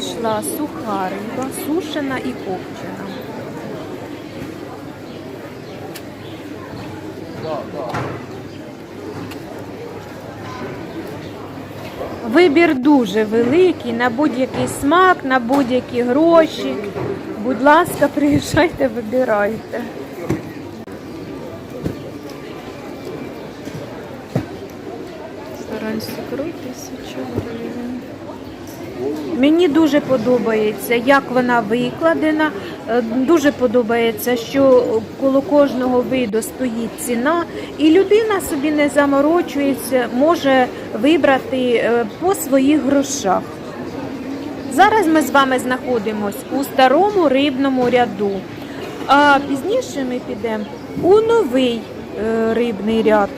Пішла суха риба, сушена і копчена. Вибір дуже великий на будь-який смак, на будь-які гроші. Будь ласка, приїжджайте, вибирайте. Старанці крой тисяча гривень. Мені дуже подобається, як вона викладена. Е, дуже подобається, що коло кожного виду стоїть ціна, і людина собі не заморочується, може вибрати е, по своїх грошах. Зараз ми з вами знаходимося у старому рибному ряду, а пізніше ми підемо у новий е, рибний ряд.